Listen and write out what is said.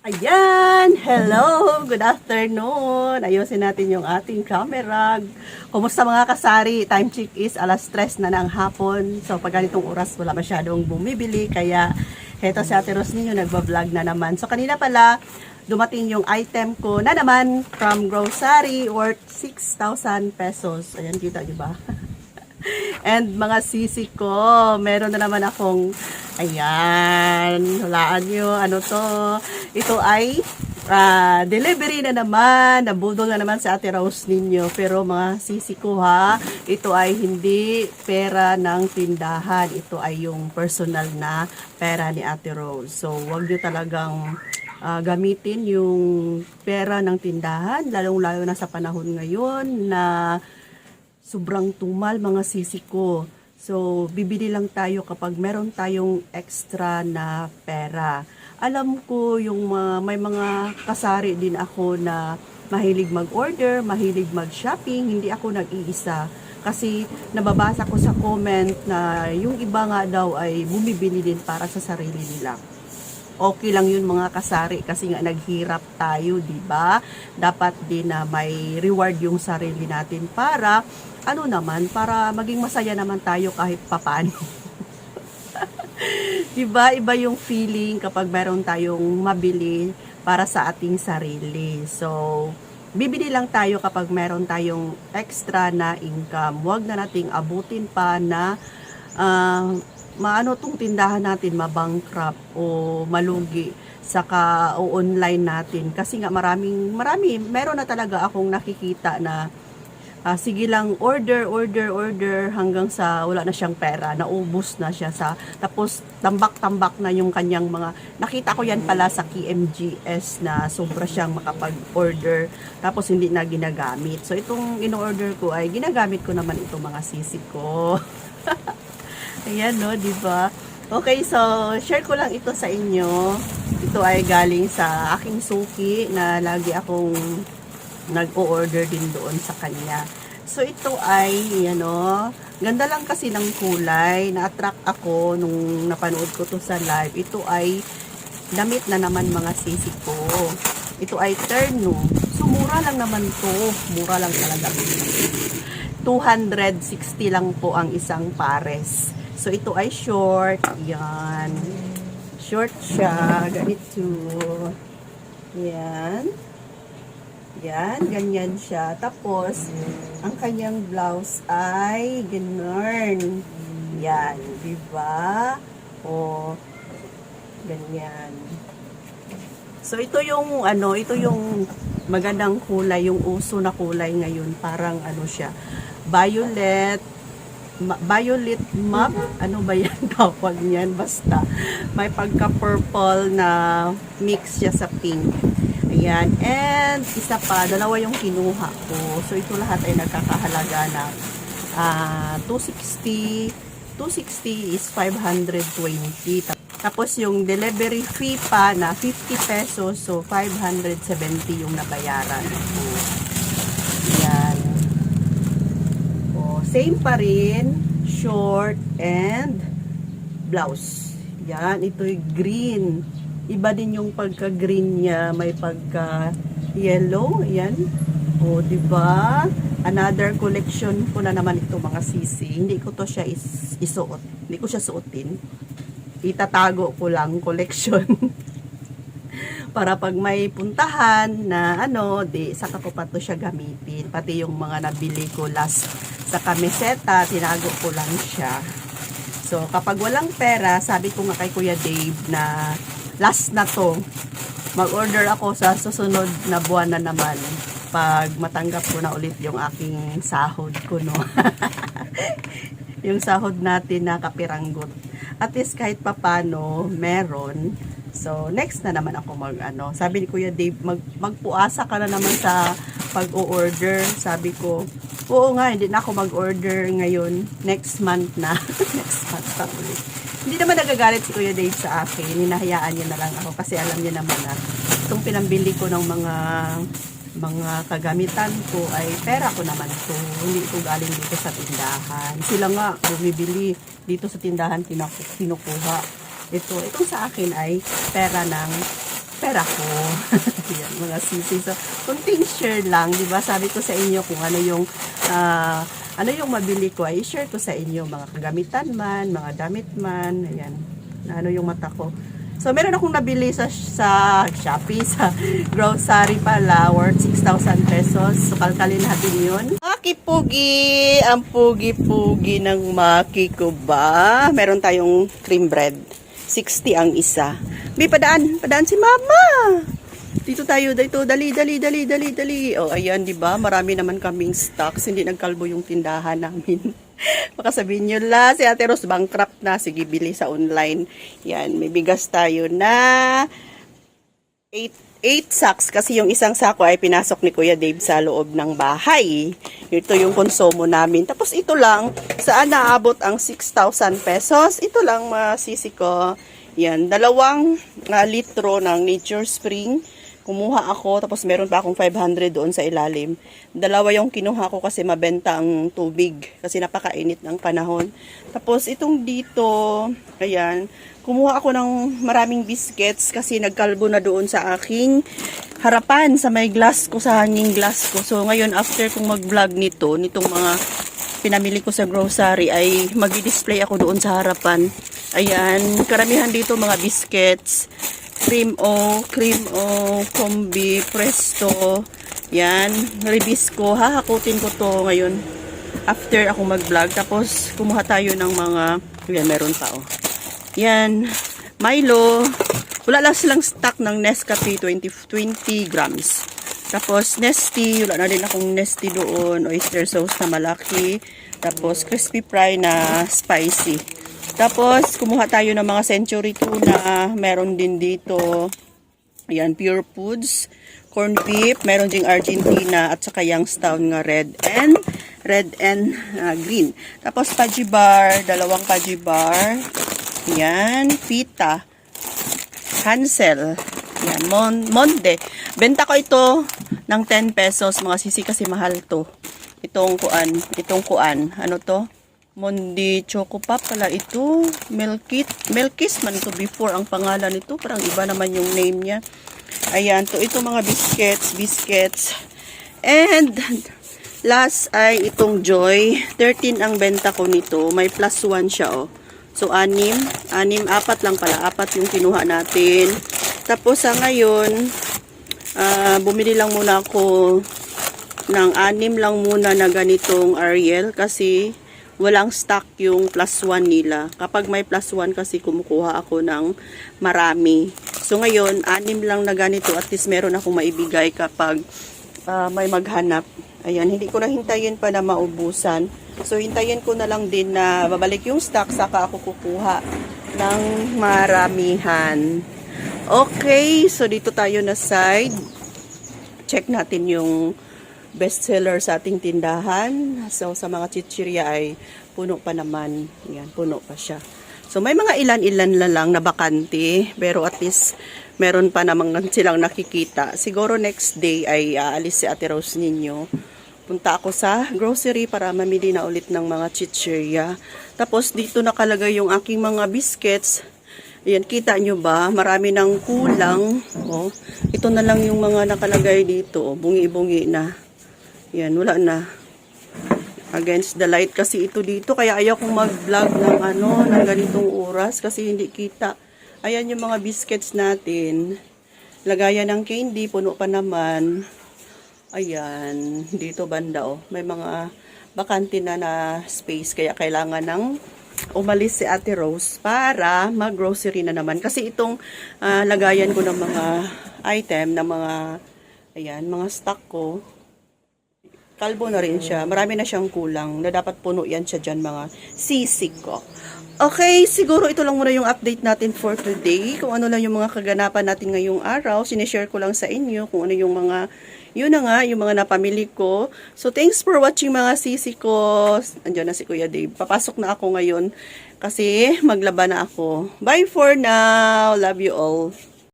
Ayan! Hello! Good afternoon! Ayusin natin yung ating camera. Kumusta mga kasari? Time check is alas 3 na ng hapon. So pag ganitong oras wala masyadong bumibili. Kaya heto si Ate Ros ninyo nagbablog na naman. So kanina pala dumating yung item ko na naman from grocery worth 6,000 pesos. Ayan, kita nyo ba? And mga sisi ko, meron na naman akong, ayan, hulaan nyo, ano to. Ito ay ah, delivery na naman, nabudol na naman sa Ate Rose ninyo. Pero mga sisi ko ha, ito ay hindi pera ng tindahan. Ito ay yung personal na pera ni Ate Rose. So, wag nyo talagang ah, gamitin yung pera ng tindahan, lalong-lalo na sa panahon ngayon na sobrang tumal mga sisi ko. So, bibili lang tayo kapag meron tayong extra na pera. Alam ko yung mga, may mga kasari din ako na mahilig mag-order, mahilig mag-shopping, hindi ako nag-iisa. Kasi nababasa ko sa comment na yung iba nga daw ay bumibili din para sa sarili nila okay lang yun mga kasari kasi nga naghirap tayo, di ba? Dapat din na may reward yung sarili natin para ano naman, para maging masaya naman tayo kahit papaano. di ba? Iba yung feeling kapag meron tayong mabili para sa ating sarili. So, bibili lang tayo kapag meron tayong extra na income. Huwag na nating abutin pa na ah, maano tong tindahan natin mabankrupt o malugi saka o online natin. Kasi nga maraming marami meron na talaga akong nakikita na ah, sige lang order order order hanggang sa wala na siyang pera naubos na siya sa tapos tambak-tambak na yung kanyang mga nakita ko yan pala sa KMGS na sobra siyang makapag-order tapos hindi na ginagamit. So itong in-order ko ay ginagamit ko naman itong mga sisi ko Ayan, no, di ba? Okay, so, share ko lang ito sa inyo. Ito ay galing sa aking suki na lagi akong nag-o-order din doon sa kanya. So, ito ay, ano, ganda lang kasi ng kulay. Na-attract ako nung napanood ko to sa live. Ito ay damit na naman mga sisi ko. Ito ay terno. So, mura lang naman to. Mura lang talaga. 260 lang po ang isang pares. So, ito ay short. Yan. Short siya. Ganito. Yan. Yan. Ganyan siya. Tapos, ang kanyang blouse ay ganun. Yan. Diba? O, ganyan. So, ito yung, ano, ito yung magandang kulay, yung uso na kulay ngayon. Parang, ano siya, violet, violet map, ano ba yan tawag niyan? Basta, may pagka-purple na mix siya sa pink. Ayan. And, isa pa, dalawa yung kinuha ko. So, ito lahat ay nagkakahalaga ng ah 260, 260 is 520. Tap- Tapos, yung delivery fee pa na 50 pesos, so 570 yung nabayaran ko. Ayan. O, same pa rin, short and blouse. Yan, ito'y green. Iba din yung pagka-green niya, may pagka-yellow, yan. O, di ba? Another collection ko na naman ito mga sisi. Hindi ko to siya is isuot. Hindi ko siya suotin. Itatago ko lang collection. para pag may puntahan na ano, di saka ko pa to siya gamitin. Pati yung mga nabili ko last sa kamiseta, tinago ko lang siya. So, kapag walang pera, sabi ko nga kay Kuya Dave na last na to. Mag-order ako sa susunod na buwan na naman pag matanggap ko na ulit yung aking sahod ko, no? yung sahod natin na kapiranggot. At least kahit papano, meron. So, next na naman ako mag, ano, sabi ni Kuya Dave, mag, magpuasa ka na naman sa pag-o-order. Sabi ko, oo nga, hindi na ako mag-order ngayon. Next month na. next month pa ulit. Hindi naman nagagalit si Kuya Dave sa akin. Ninahayaan niya na lang ako kasi alam niya naman na itong pinambili ko ng mga mga kagamitan ko ay pera ko naman to. Hindi ito galing dito sa tindahan. Sila nga bumibili dito sa tindahan pinukuha. Ito, itong sa akin ay pera ng pera ko. Yan, mga sisi. So, kunting share lang, di ba? Sabi ko sa inyo kung ano yung, ah, ano yung mabili ko, ay share ko sa inyo, mga kagamitan man, mga damit man, ayan, na ano yung mata ko. So, meron akong nabili sa, sa Shopee, sa grocery pala, worth 6,000 pesos. So, kalkalin natin yun. Maki Pugi! Ang pugi-pugi ng Maki ko ba? Meron tayong cream bread. 60 ang isa. May padaan, padaan si Mama! Dito tayo, dito, dali, dali, dali, dali, dali. O, oh, ayan, di ba? Marami naman kaming stocks. Hindi nagkalbo yung tindahan namin. Baka sabihin nyo la, si Ate Rose bankrupt na. Sige, bili sa online. Yan, may bigas tayo na 8, 8 sacks. Kasi yung isang sako ay pinasok ni Kuya Dave sa loob ng bahay. Ito yung konsumo namin. Tapos ito lang, saan naabot ang 6,000 pesos? Ito lang, masisi ko. Yan, dalawang ah, litro ng Nature Spring. Kumuha ako, tapos meron pa akong 500 doon sa ilalim. Dalawa yung kinuha ko kasi mabenta ang tubig. Kasi napakainit ng panahon. Tapos itong dito, ayan, kumuha ako ng maraming biscuits kasi nagkalbo na doon sa aking harapan sa may glass ko, sa hanging glass ko. So ngayon, after kong mag-vlog nito, nitong mga pinamili ko sa grocery ay magi-display ako doon sa harapan. Ayan, karamihan dito mga biscuits, cream o, cream o, combi, presto, yan, ribisco, hahakutin ko to ngayon after ako mag-vlog. Tapos, kumuha tayo ng mga, yan, meron pa oh. Yan, Milo, wala lang silang stock ng Nescafe 20, 20 grams. Tapos, Nesty, wala na din akong Nesty doon, oyster sauce na malaki. Tapos, crispy fry na spicy. Tapos, kumuha tayo ng mga century tuna. Meron din dito. Ayan, pure foods. Corn beef. Meron ding Argentina at saka Youngstown nga red and red and uh, green. Tapos, Paji bar. Dalawang Paji bar. Ayan, pita. Hansel. Yan, Mon Monde. Benta ko ito ng 10 pesos. Mga sisi kasi mahal to. Itong kuan. Itong kuan. Ano to? Mondi Choco Pop pala ito. Milkit. Milkis man ito before ang pangalan nito. Parang iba naman yung name niya. Ayan. To, ito mga biscuits. Biscuits. And last ay itong Joy. 13 ang benta ko nito. May plus 1 siya oh. So, anim. Anim, apat lang pala. Apat yung kinuha natin. Tapos, sa ngayon, ah, bumili lang muna ako ng anim lang muna na ganitong Ariel kasi walang stock yung plus 1 nila. Kapag may plus 1 kasi kumukuha ako ng marami. So, ngayon, anim lang na ganito. At least meron akong maibigay kapag ah, may maghanap. Ayan, hindi ko na hintayin pa na maubusan. So, hintayin ko na lang din na babalik yung stock saka ako kukuha ng maramihan. Okay, so dito tayo na side. Check natin yung bestseller sa ating tindahan. So, sa mga chichirya ay puno pa naman. Yan, puno pa siya. So, may mga ilan-ilan lang na bakante. Pero at least, meron pa naman silang nakikita. Siguro next day ay aalis si Ate Rose ninyo. Punta ako sa grocery para mamili na ulit ng mga chichirya. Tapos, dito nakalagay yung aking mga biscuits. Ayan, kita nyo ba? Marami ng kulang. Oh, ito na lang yung mga nakalagay dito. oh. Bungi-bungi na. Yan, wala na. Against the light kasi ito dito. Kaya ayaw kong mag-vlog ng ano, ng ganitong oras kasi hindi kita. Ayan yung mga biscuits natin. Lagayan ng candy, puno pa naman. Ayan, dito banda oh. May mga bakante na na space kaya kailangan ng umalis si Ate Rose para mag-grocery na naman. Kasi itong ah, lagayan ko ng mga item, ng mga, ayan, mga stock ko, kalbo na rin siya. Marami na siyang kulang na dapat puno yan siya dyan mga sisig ko. Okay, siguro ito lang muna yung update natin for today. Kung ano lang yung mga kaganapan natin ngayong araw, sinishare ko lang sa inyo kung ano yung mga, yun na nga, yung mga napamili ko. So, thanks for watching mga sisi ko. Andiyan na si Kuya Dave. Papasok na ako ngayon kasi maglaba na ako. Bye for now. Love you all.